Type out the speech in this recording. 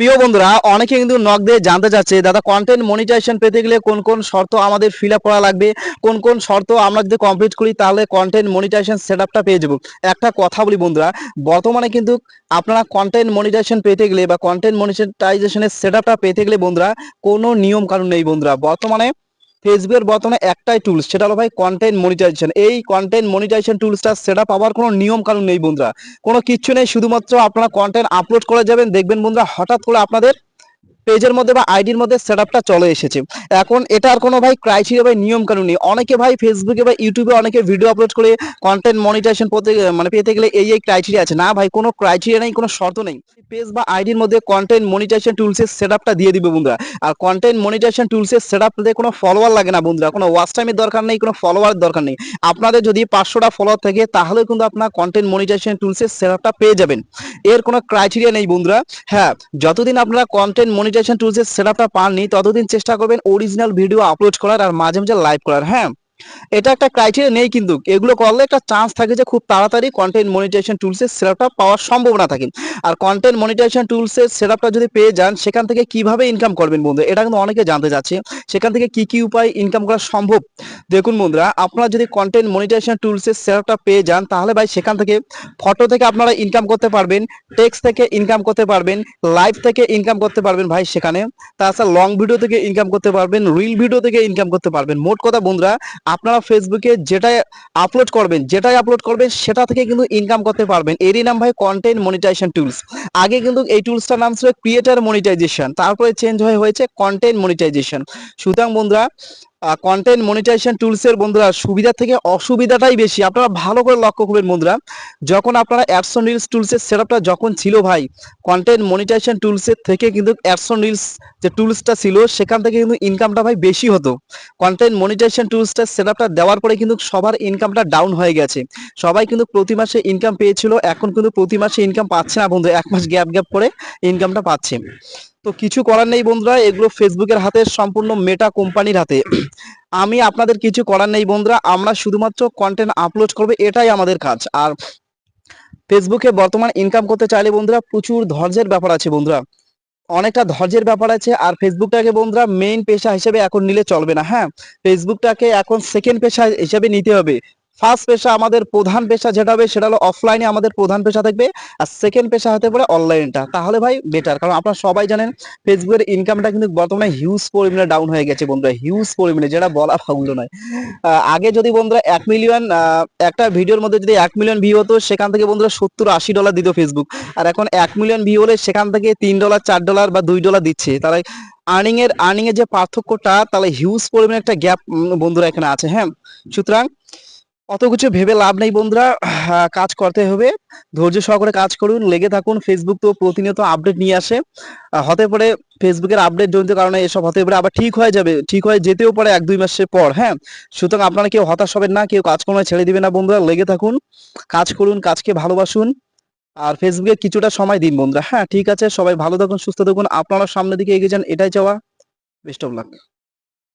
প্রিয় বন্ধুরা, অনেকে কিন্তু নক দিয়ে জানতে চাচ্ছে, দাদা কন্টেন্ট মনিটাইজেশন পেতে গেলে কোন কোন শর্ত আমাদের ফিল করা লাগবে? কোন কোন শর্ত আমরা যদি কমপ্লিট করি, তাহলে কন্টেন্ট মনিটাইজেশন সেট পেয়ে যাব। একটা কথা বলি বন্ধুরা, বর্তমানে কিন্তু আপনারা কন্টেন্ট মনিটাইজেশন পেতে গেলে বা কন্টেন্ট মনিটাইজেশনের সেট পেতে গেলে বন্ধুরা, কোনো নিয়ম কানুন নেই বন্ধুরা। বর্তমানে ফেসবুকের বর্তমানে একটাই টুলস সেটা হলো ভাই কন্টেন্ট মনিটাইজেশন এই কন্টেন্ট মনিটাইজেশন টুলসটা সেট পাওয়ার কোনো নিয়ম কানুন নেই বন্ধুরা। কোনো কিচ্ছু নেই, শুধুমাত্র আপনারা কন্টেন্ট আপলোড করে যাবেন, দেখবেন বন্ধুরা হঠাৎ করে আপনাদের পেজের মধ্যে বা আইডির মধ্যে সেট চলে এসেছে। এখন এটার কোনো ভাই ক্রাইটেরিয়া ভাই নিয়ম কানুন নেই। অনেকে ভাই ফেসবুকে বা ইউটিউবে অনেকে ভিডিও আপলোড করে কন্টেন্ট মনিটাইজেশন পেতে মানে পেতে গেলে এই এই ক্রাইটেরিয়া আছে। না ভাই, কোনো ক্রাইটেরিয়া নেই, কোনো শর্ত নেই। পেজ বা আইডির মধ্যে কন্টেন্ট মনিটাইজেশন টুলসের সেট দিয়ে দিবে বন্ধুরা। আর কন্টেন্ট মনিটাইজেশন টুলসের সেট আপতে কোনো ফলোয়ার লাগে না বন্ধুরা। কোনো ওয়াচ টাইমের দরকার নেই, কোনো ফলোয়ার দরকার নেই। আপনাদের যদি পাঁচশোটা ফলোয়ার থাকে, তাহলে কিন্তু আপনার কন্টেন্ট মনিটাইজেশন টুলসের সেট পেয়ে যাবেন। এর কোনো ক্রাইটেরিয়া নেই বন্ধুরা। হ্যাঁ যতদিন আপনারা কন্টেন্ট মনিটাইজেশন টুলসের সেট আপটা পাননি, ততদিন চেষ্টা করবেন অরিজিনাল ভিডিও আপলোড করার আর মাঝে মাঝে লাইভ করার হ্যাঁ? এটা একটা ক্রাইটেরিয়া নেই কিন্তু। এগুলো করলে একটা চান্স থাকে যে খুব তাড়াতাড়ি কন্টেন্ট মনিটাইজেশন টুলসের সেটআপটা পাওয়ার সম্ভাবনা থাকে। আর কন্টেন্ট মনিটাইজেশন টুলসের সেটআপটা যদি পেয়ে যান, সেখান থেকে কীভাবে ইনকাম করবেন বন্ধু? এটা কিন্তু অনেকে জানতে যাচ্ছে সেখান থেকে কি কি উপায় ইনকাম করা সম্ভব? দেখুন বন্ধুরা, আপনারা যদি কন্টেন্ট মনিটাইজেশন টুলসের সেটআপটা পেয়ে যান, তাহলে ভাই সেখান থেকে ফটো থেকে আপনারা ইনকাম করতে পারবেন টেক্সট থেকে ইনকাম করতে পারবেন লাইভ থেকে ইনকাম করতে পারবেন ভাই সেখানে। তাছাড়া লং ভিডিও থেকে ইনকাম করতে পারবেন রিল ভিডিও থেকে ইনকাম করতে পারবেন। মোট কথা বন্ধুরা আপনারা ফেসবুকে যেটাই আপলোড করবেন, যেটাই আপলোড করবেন, সেটা থেকে কিন্তু ইনকাম করতে পারবেন। এরই নাম ভাই কন্টেন্ট মনিটাইজেশন টুলস আগে কিন্তু এই টুলসটার নাম ছিল ক্রিয়েটার মনিটাইজেশন তারপরে চেঞ্জ হয়ে হয়েছে কন্টেন্ট মনিটাইজেশন সুতরাং বন্ধুরা কন্টেন্ট মনিটাইজেশন টুলসের বন্ধুরা, সুবিধা থেকে অসুবিধাটাই বেশি। আপনারা ভালো করে লক্ষ্য করবেন বন্ধুরা, যখন আপনারা অ্যাডসন রিলস টুলসের সেটআপটা যখন ছিল ভাই কন্টেন্ট মনিটাইজেশন টুলসের থেকে কিন্তু অ্যাডসন রিলস যে টুলসটা ছিল, সেখান থেকে কিন্তু ইনকামটা ভাই বেশি হতো। কন্টেন্ট মনিটাইজেশন টুলসটা সেটআপটা দেওয়ার পরে কিন্তু সবার ইনকামটা ডাউন হয়ে গেছে। সবাই কিন্তু প্রতি মাসে ইনকাম পেয়েছিল, এখন কিন্তু প্রতি মাসে ইনকাম পাচ্ছে না বন্ধু, এক মাস গ্যাপ গ্যাপ করে ইনকামটা পাচ্ছে। তো কিছু করার নেই বন্ধুরা, এগুলো ফেসবুকের হাতে, সম্পূর্ণ মেটা কোম্পানির হাতে। আমি আপনাদের কিছু করার নেই বন্ধুরা, আমরা শুধুমাত্র কন্টেন্ট আপলোড করবে, এটাই আমাদের কাজ। আর ফেসবুকে বর্তমান ইনকাম করতে চাইলে বন্ধুরা, প্রচুর ধৈর্যের ব্যাপার আছে বন্ধুরা। অনেকটা ধৈর্যের ব্যাপার আছে, আর ফেসবুকটাকে বন্ধুরা মেইন পেশা হিসেবে এখন নিলে চলবে না হ্যাঁ? ফেসবুকটাকে এখন সেকেন্ড পেশা হিসেবে নিতে হবে। ফার্স্ট পেশা আমাদের প্রধান পেশা যেটা হবে, সেটা হলো অফলাইনে আমাদের প্রধান পেশা থাকবে। আর সেকেন্ড পেশা হতে পারে অনলাইনটা তাহলে ভাই বেটার কারণ আপনারা সবাই জানেন ফেসবুকের ইনকামটা কিন্তু বর্তমানে হিউজ পরিমাণে ডাউন হয়ে গেছে বন্ধুরা হিউজ পরিমাণে, যেটা বলা ভাগুল নয়। আগে যদি বন্ধুরা এক মিলিয়ন একটা ভিডিওর মধ্যে যদি এক মিলিয়ন ভিউ হতো, সেখান থেকে বন্ধুরা সত্তর আশি ডলার দিত ফেসবুক আর এখন এক মিলিয়ন ভিউ হলে সেখান থেকে তিন ডলার চার ডলার বা দুই ডলার দিচ্ছে। তাহলে আর্নিং এর আর্নিং এর যে পার্থক্যটা, তাহলে হিউজ পরিমাণে একটা গ্যাপ বন্ধুরা এখানে আছে হ্যাঁ? সুতরাং অত কিছু ভেবে লাভ নেই বন্ধুরা। কাজ করতে হবে। ধৈর্য সহকারে কাজ করুন, লেগে থাকুন। ফেসবুক তো প্রতিনিয়ত আপডেট নিয়ে আসে। হতে পারে ফেসবুকের আপডেট জনিত কারণে এসব হতে পারে, আবার ঠিক হয়ে যাবে। ঠিক হয়ে যেতেও পারে এক দুই মাসের পর হ্যাঁ? সুতরাং আপনারা কেউ হতাশ হবেন না, কেউ কাজকর্ম ছেড়ে দিবে না বন্ধুরা। লেগে থাকুন, কাজ করুন, কাজকে ভালোবাসুন। আর ফেসবুকে কিছুটা সময় দিন বন্ধুরা। হ্যাঁ ঠিক আছে, সবাই ভালো থাকুন, সুস্থ থাকুন। আপনারা সামনের দিকে এগিয়ে যান, এটাই চাওয়া। Best of luck